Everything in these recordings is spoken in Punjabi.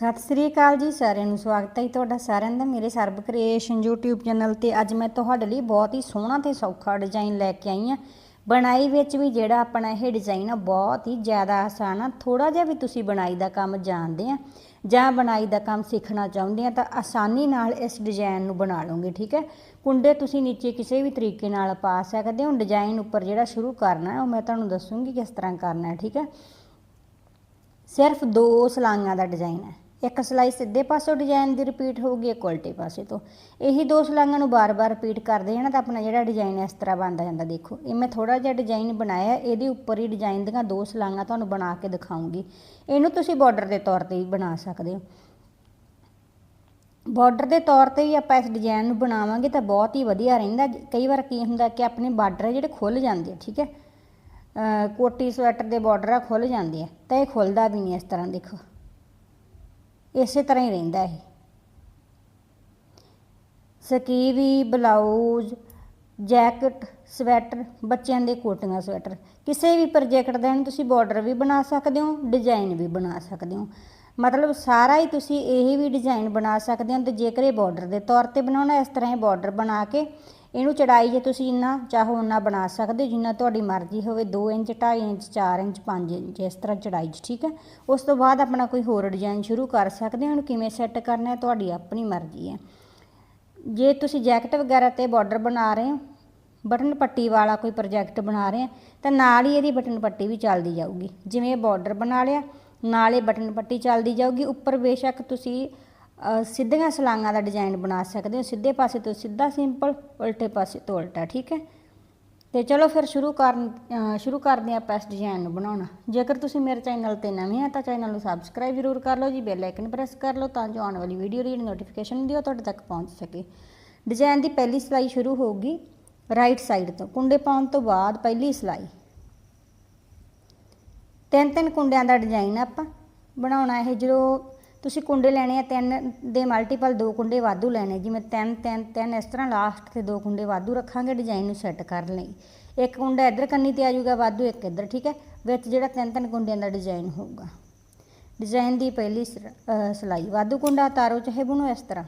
ਸਤਿ ਸ੍ਰੀ ਅਕਾਲ ਜੀ, ਸਾਰਿਆਂ ਨੂੰ ਸਵਾਗਤ ਹੈ ਜੀ ਤੁਹਾਡਾ ਸਾਰਿਆਂ ਦਾ, ਮੇਰੇ ਸਰਬ ਕ੍ਰੀਏਸ਼ਨ YouTube ਚੈਨਲ ਤੇ ਅੱਜ ਮੈਂ ਤੁਹਾਡੇ ਲਈ ਬਹੁਤ ਹੀ ਸੋਹਣਾ ਤੇ ਸੌਖਾ ਡਿਜ਼ਾਈਨ ਲੈ ਕੇ ਆਈ ਹਾਂ। ਬਣਾਈ ਵਿੱਚ ਵੀ ਜਿਹੜਾ ਆਪਣਾ ਇਹ ਡਿਜ਼ਾਈਨ ਆ, ਬਹੁਤ ਹੀ ਜ਼ਿਆਦਾ ਆਸਾਨ ਆ। ਥੋੜਾ ਜਿਹਾ ਵੀ ਤੁਸੀਂ ਬਣਾਈ ਦਾ ਕੰਮ ਜਾਣਦੇ ਆ ਜਾਂ ਬਣਾਈ ਦਾ ਕੰਮ ਸਿੱਖਣਾ ਚਾਹੁੰਦੇ ਆ, ਤਾਂ ਆਸਾਨੀ ਨਾਲ ਇਸ ਡਿਜ਼ਾਈਨ ਨੂੰ ਬਣਾ ਲਓਗੇ, ਠੀਕ ਹੈ? ਕੁੰਡੇ ਤੁਸੀਂ ਨੀਚੇ ਕਿਸੇ ਵੀ ਤਰੀਕੇ ਨਾਲ ਪਾ ਸਕਦੇ ਹੋ ਡਿਜ਼ਾਈਨ ਉੱਪਰ ਜਿਹੜਾ ਸ਼ੁਰੂ ਕਰਨਾ ਉਹ ਮੈਂ ਤੁਹਾਨੂੰ ਦੱਸੂਗੀ ਕਿਸ ਤਰ੍ਹਾਂ ਕਰਨਾ ਹੈ, ਠੀਕ ਹੈ? ਸਿਰਫ ਦੋ ਸਲਾਈਆਂ ਦਾ ਡਿਜ਼ਾਈਨ ਹੈ। ਇੱਕ ਸਲਾਈ ਸਿੱਧੇ ਪਾਸੋਂ ਡਿਜ਼ਾਈਨ ਦੀ ਰਿਪੀਟ ਹੋਊਗੀ, ਇੱਕ ਉਲਟੇ ਪਾਸੇ ਤੋਂ। ਇਹੀ ਦੋ ਸਲਾਈਆਂ ਨੂੰ ਬਾਰ-ਬਾਰ ਰਿਪੀਟ ਕਰਦੇ ਜਾਣਾ ਤਾਂ ਆਪਣਾ ਜਿਹੜਾ ਡਿਜ਼ਾਈਨ ਇਸ ਤਰ੍ਹਾਂ ਬਣਦਾ ਜਾਂਦਾ, ਦੇਖੋ। ਇਹ ਮੈਂ ਥੋੜਾ ਜਿਹਾ ਡਿਜ਼ਾਈਨ ਬਣਾਇਆ, ਇਹਦੇ ਉੱਪਰ ਹੀ ਡਿਜ਼ਾਈਨ ਦੀਆਂ ਦੋ ਸਲਾਈਆਂ ਤੁਹਾਨੂੰ ਬਣਾ ਕੇ ਦਿਖਾਉਂਗੀ। ਇਹਨੂੰ ਤੁਸੀਂ ਬਾਰਡਰ ਦੇ ਤੌਰ ਤੇ ਵੀ ਬਣਾ ਸਕਦੇ ਹੋ। ਬਾਰਡਰ ਦੇ ਤੌਰ ਤੇ ਹੀ ਆਪਾਂ ਇਸ ਡਿਜ਼ਾਈਨ ਨੂੰ ਬਣਾਵਾਂਗੇ, ਤਾਂ ਬਹੁਤ ਹੀ ਵਧੀਆ ਰਹਿੰਦਾ। ਕਈ ਵਾਰ ਕੀ ਹੁੰਦਾ ਕਿ ਆਪਣੇ ਬਾਰਡਰ ਜਿਹੜੇ ਖੁੱਲ ਜਾਂਦੇ ਆ, ਠੀਕ ਹੈ? ਕੋਟੀ ਸਵੈਟਰ ਦੇ ਬਾਰਡਰ ਆ ਖੁੱਲ ਜਾਂਦੇ ਆ, ਤਾਂ ਇਹ ਖੁੱਲਦਾ ਵੀ ਨਹੀਂ ਇਸ ਤਰ੍ਹਾਂ, ਦੇਖੋ। ਇਸੇ ਤਰ੍ਹਾਂ ਹੀ ਰਹਿੰਦਾ ਇਹ। ਸਕੀਵੀ, ਬਲਾਊਜ਼, ਜੈਕਟ, ਸਵੈਟਰ, ਬੱਚਿਆਂ ਦੇ ਕੋਟੀਆਂ ਸਵੈਟਰ। ਕਿਸੇ ਵੀ ਪ੍ਰੋਜੈਕਟ ਦਾ ਇਹਨੂੰ ਤੁਸੀਂ ਬਾਰਡਰ ਵੀ ਬਣਾ ਸਕਦੇ ਹੋ ਡਿਜ਼ਾਈਨ ਵੀ ਬਣਾ ਸਕਦੇ ਹੋ। ਮਤਲਬ ਸਾਰਾ ਹੀ ਤੁਸੀਂ ਇਹ ਵੀ ਡਿਜ਼ਾਈਨ ਬਣਾ ਸਕਦੇ ਹੋ ਤੇ ਜੇਕਰ ਇਹ ਬਾਰਡਰ ਦੇ ਤੌਰ ਤੇ ਬਣਾਉਣਾ ਇਸ ਤਰ੍ਹਾਂ ਇਹ ਬਾਰਡਰ ਬਣਾ ਕੇ ਇਹਨੂੰ ਚੜਾਈ ਜੇ ਤੁਸੀਂ ਇੰਨਾ ਚਾਹੋ ਉਨਾ ਬਣਾ ਸਕਦੇ ਹੋ, ਜਿੰਨਾ ਤੁਹਾਡੀ ਮਰਜ਼ੀ ਹੋਵੇ 2 ਇੰਚ 2.5 ਇੰਚ 4 ਇੰਚ 5 ਇੰਚ, ਇਸ ਤਰ੍ਹਾਂ ਚੜਾਈ 'ਚ, ਠੀਕ ਹੈ? ਉਸ ਤੋਂ ਬਾਅਦ ਆਪਣਾ ਕੋਈ ਹੋਰ ਡਿਜ਼ਾਈਨ ਸ਼ੁਰੂ ਕਰ ਸਕਦੇ ਹੋ ਇਹਨੂੰ ਕਿਵੇਂ ਸੈੱਟ ਕਰਨਾ ਹੈ, ਤੁਹਾਡੀ ਆਪਣੀ ਮਰਜ਼ੀ ਹੈ। ਜੇ ਤੁਸੀਂ ਜੈਕਟ ਵਗੈਰਾ ਤੇ ਬਾਰਡਰ ਬਣਾ ਰਹੇ ਹੋ, ਬਟਨ ਪੱਟੀ ਵਾਲਾ ਕੋਈ ਪ੍ਰੋਜੈਕਟ ਬਣਾ ਰਹੇ ਆ ਤਾਂ ਨਾਲ ਹੀ ਇਹਦੀ ਬਟਨ ਪੱਟੀ ਵੀ ਚੱਲਦੀ ਜਾਊਗੀ। ਜਿਵੇਂ ਬਾਰਡਰ ਬਣਾ ਲਿਆ ਨਾਲ ਇਹ ਬਟਨ ਪੱਟੀ ਚੱਲਦੀ ਜਾਊਗੀ। ਉੱਪਰ ਬੇਸ਼ੱਕ ਤੁਸੀਂ ਸਿੱਧੀਆਂ ਸਲਾਈਆਂ ਦਾ ਡਿਜ਼ਾਈਨ ਬਣਾ ਸਕਦੇ ਹੋ। ਸਿੱਧੇ ਪਾਸੇ ਤੋਂ ਸਿੱਧਾ ਸਿੰਪਲ, ਉਲਟੇ ਪਾਸੇ ਤੋਂ ਉਲਟਾ, ਠੀਕ ਹੈ? ਤੇ ਚਲੋ ਫਿਰ ਸ਼ੁਰੂ ਕਰਨ ਸ਼ੁਰੂ ਕਰਦੇ ਹਾਂ ਆਪਾਂ ਇਸ ਡਿਜ਼ਾਈਨ ਨੂੰ ਬਣਾਉਣਾ। ਜੇਕਰ ਤੁਸੀਂ ਮੇਰੇ ਚੈਨਲ ਤੇ ਨਵੇਂ ਆ ਤਾਂ ਚੈਨਲ ਨੂੰ ਸਬਸਕ੍ਰਾਈਬ ਜ਼ਰੂਰ ਕਰ ਲਓ ਜੀ ਬੈਲ ਆਈਕਨ ਪ੍ਰੈਸ ਕਰ ਲਓ ਤਾਂ ਜੋ ਆਉਣ ਵਾਲੀ ਵੀਡੀਓ ਦੀ ਨੋਟੀਫਿਕੇਸ਼ਨ ਹੁੰਦੀ ਉਹ ਤੁਹਾਡੇ ਤੱਕ ਪਹੁੰਚ ਸਕੇ। ਡਿਜ਼ਾਈਨ ਦੀ ਪਹਿਲੀ ਸਿਲਾਈ ਸ਼ੁਰੂ ਹੋਊਗੀ ਰਾਈਟ ਸਾਈਡ ਤੋਂ। ਕੁੰਡੇ ਪਾਉਣ ਤੋਂ ਬਾਅਦ ਪਹਿਲੀ ਸਿਲਾਈ। ਤਿੰਨ ਤਿੰਨ ਕੁੰਡਿਆਂ ਦਾ ਡਿਜ਼ਾਈਨ ਆਪਾਂ, ਬਣਾਉਣਾ ਇਹ ਜਦੋਂ ਤੁਸੀਂ ਕੁੰਡੇ ਲੈਣੇ ਆ ਤਿੰਨ ਦੇ ਮਲਟੀਪਲ ਦੋ ਕੁੰਡੇ ਵਾਧੂ ਲੈਣੇ, ਜਿਵੇਂ ਤਿੰਨ ਤਿੰਨ ਤਿੰਨ, ਇਸ ਤਰ੍ਹਾਂ ਲਾਸਟ ਤੇ ਦੋ ਕੁੰਡੇ ਵਾਧੂ ਰੱਖਾਂਗੇ ਡਿਜ਼ਾਈਨ ਨੂੰ ਸੈੱਟ ਕਰਨ ਲਈ। ਇੱਕ ਕੁੰਡਾ ਇੱਧਰ ਕੰਨੀ ਤੇ ਆ ਜਾਊਗਾ, ਵਾਧੂ ਇੱਕ ਇੱਧਰ, ਠੀਕ ਹੈ? ਵਿੱਚ ਜਿਹੜਾ ਤਿੰਨ ਤਿੰਨ ਕੁੰਡਿਆਂ ਦਾ ਡਿਜ਼ਾਈਨ ਹੋਊਗਾ। ਡਿਜ਼ਾਈਨ ਦੀ ਪਹਿਲੀ ਸਰ- ਸਲਾਈ, ਵਾਧੂ ਕੁੰਡਾ, ਤਾਰੋ ਚਾਹੇ ਬਣੋ, ਇਸ ਤਰ੍ਹਾਂ।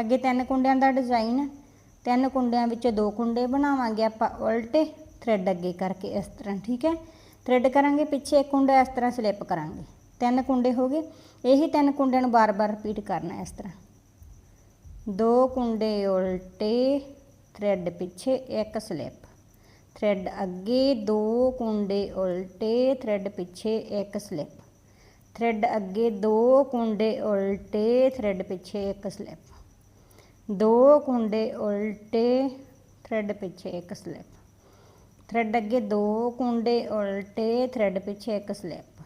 ਅੱਗੇ ਤਿੰਨ ਕੁੰਡਿਆਂ ਦਾ ਡਿਜ਼ਾਈਨ ਤਿੰਨ ਕੁੰਡਿਆਂ ਵਿੱਚੋਂ ਦੋ ਕੁੰਡੇ ਬਣਾਵਾਂਗੇ ਆਪਾਂ ਉਲਟੇ ਥ੍ਰੈਡ ਅੱਗੇ ਕਰਕੇ ਇਸ ਤਰ੍ਹਾਂ, ਠੀਕ ਹੈ? ਥ੍ਰੈਡ ਕਰਾਂਗੇ, ਪਿੱਛੇ ਇੱਕ ਕੁੰਡਾ ਇਸ ਤਰ੍ਹਾਂ ਸਲਿੱਪ ਕਰਾਂਗੇ। ਤਿੰਨ ਕੁੰਡੇ ਹੋ ਗਏ। ਇਹੀ ਤਿੰਨ ਕੁੰਡਿਆਂ ਨੂੰ ਬਾਰ-ਬਾਰ ਰਿਪੀਟ ਕਰਨਾ ਇਸ ਤਰ੍ਹਾਂ। ਦੋ ਕੁੰਡੇ ਉਲਟੇ ਥ੍ਰੈਡ ਪਿੱਛੇ, ਇੱਕ ਸਲਿੱਪ ਥ੍ਰੈਡ ਅੱਗੇ ਦੋ ਕੁੰਡੇ ਉਲਟੇ ਥ੍ਰੈਡ ਪਿੱਛੇ, ਇੱਕ ਸਲਿੱਪ ਥ੍ਰੈਡ ਅੱਗੇ ਦੋ ਕੁੰਡੇ ਉਲਟੇ ਥ੍ਰੈਡ ਪਿੱਛੇ, ਇੱਕ ਸਲਿੱਪ ਦੋ ਕੁੰਡੇ ਉਲਟੇ ਥ੍ਰੈਡ ਪਿੱਛੇ, ਇੱਕ ਸਲਿੱਪ ਥਰੈਡ ਅੱਗੇ ਦੋ ਕੁੰਡੇ ਉਲਟੇ ਥਰੈਡ ਪਿੱਛੇ ਇੱਕ ਸਲਿੱਪ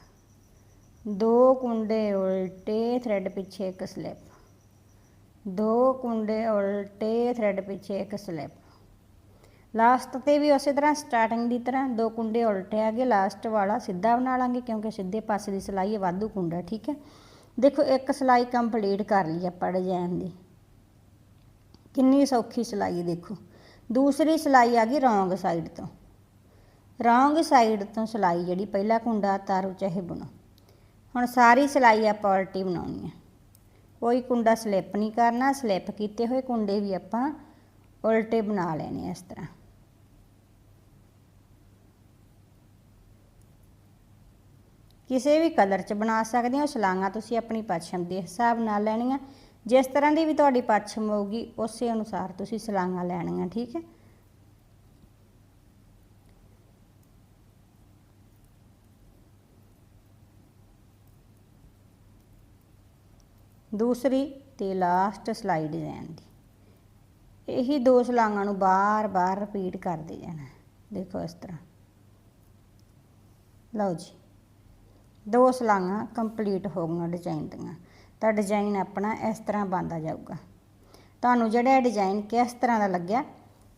ਦੋ ਕੁੰਡੇ ਉਲਟੇ ਥ੍ਰੈਡ ਪਿੱਛੇ ਇੱਕ ਸਲਿੱਪ ਦੋ ਕੁੰਡੇ ਉਲਟੇ ਥ੍ਰੈਡ ਪਿੱਛੇ ਇੱਕ ਸਲਿੱਪ ਲਾਸਟ ਤੇ ਵੀ ਉਸੇ ਤਰ੍ਹਾਂ ਸਟਾਰਟਿੰਗ ਦੀ ਤਰ੍ਹਾਂ ਦੋ ਕੁੰਡੇ ਉਲਟੇ ਆ ਗਏ। ਲਾਸਟ ਵਾਲਾ ਸਿੱਧਾ ਬਣਾ ਲਾਂਗੇ ਕਿਉਂਕਿ ਸਿੱਧੇ ਪਾਸੇ ਦੀ ਸਿਲਾਈ ਹੈ, ਵਾਧੂ ਕੁੰਡਾ, ਠੀਕ ਹੈ? ਦੇਖੋ, ਇੱਕ ਸਿਲਾਈ ਕੰਪਲੀਟ ਕਰ ਲਈ ਆਪਾਂ ਡਿਜ਼ਾਈਨ ਦੀ। ਕਿੰਨੀ ਸੌਖੀ ਸਿਲਾਈ ਦੇਖੋ। ਦੂਸਰੀ ਸਿਲਾਈ ਆ ਗਈ ਰੋਂਗ ਸਾਈਡ ਤੋਂ। ਰੌਂਗ ਸਾਈਡ ਤੋਂ ਸਿਲਾਈ ਜਿਹੜੀ ਪਹਿਲਾ ਕੁੰਡਾ, ਤਾਰੂ ਚਾਹੇ ਬੁਣੋ। ਹੁਣ ਸਾਰੀ ਸਿਲਾਈ ਆਪਾਂ ਉਲਟੀ ਬਣਾਉਣੀ ਹੈ ਕੋਈ ਕੁੰਡਾ ਸਲਿੱਪ ਨਹੀਂ ਕਰਨਾ, ਸਲਿੱਪ ਕੀਤੇ ਹੋਏ ਕੁੰਡੇ ਵੀ ਆਪਾਂ ਉਲਟੇ ਬਣਾ ਲੈਣੇ ਇਸ ਤਰ੍ਹਾਂ। ਕਿਸੇ ਵੀ ਕਲਰ 'ਚ ਬਣਾ ਸਕਦੇ ਹੋ ਸਲਾਂਗਾ ਤੁਸੀਂ ਆਪਣੀ ਪਛਮ ਦੇ ਹਿਸਾਬ ਨਾਲ ਲੈਣੀਆਂ। ਜਿਸ ਤਰ੍ਹਾਂ ਦੀ ਵੀ ਤੁਹਾਡੀ ਪਛਮ ਹੋਊਗੀ, ਉਸੇ ਅਨੁਸਾਰ ਤੁਸੀਂ ਸਲਾਂਗਾ ਲੈਣੀਆਂ, ਠੀਕ ਹੈ? ਦੂਸਰੀ ਤੇ ਲਾਸਟ ਸਲਾਈ ਡਿਜ਼ਾਈਨ ਦੀ। ਇਹੀ ਦੋ ਸਲਾਂਗਾਂ ਨੂੰ ਬਾਰ-ਬਾਰ ਰਿਪੀਟ ਕਰਦੇ ਜਾਣਾ। ਦੇਖੋ ਇਸ ਤਰ੍ਹਾਂ। ਲਓ ਜੀ। ਦੋ ਸਲਾਂਗਾਂ ਕੰਪਲੀਟ ਹੋ ਗਈਆਂ ਡਿਜ਼ਾਈਨ ਦੀਆਂ। ਤਾਂ ਡਿਜ਼ਾਈਨ ਆਪਣਾ ਇਸ ਤਰ੍ਹਾਂ ਬਣਦਾ ਜਾਊਗਾ। ਤੁਹਾਨੂੰ ਜਿਹੜਾ ਡਿਜ਼ਾਈਨ ਕਿਸ ਤਰ੍ਹਾਂ ਦਾ ਲੱਗਿਆ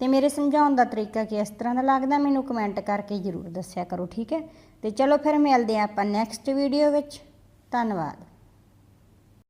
ਤੇ ਮੇਰੇ ਸਮਝਾਉਣ ਦਾ ਤਰੀਕਾ ਕਿਸ ਤਰ੍ਹਾਂ ਦਾ ਲੱਗਦਾ ਮੈਨੂੰ ਕਮੈਂਟ ਕਰਕੇ ਜ਼ਰੂਰ ਦੱਸਿਆ ਕਰੋ, ਠੀਕ ਹੈ? ਤੇ ਚਲੋ ਫਿਰ ਮਿਲਦੇ ਹਾਂ ਆਪਾਂ ਨੈਕਸਟ ਵੀਡੀਓ ਵਿੱਚ। ਧੰਨਵਾਦ।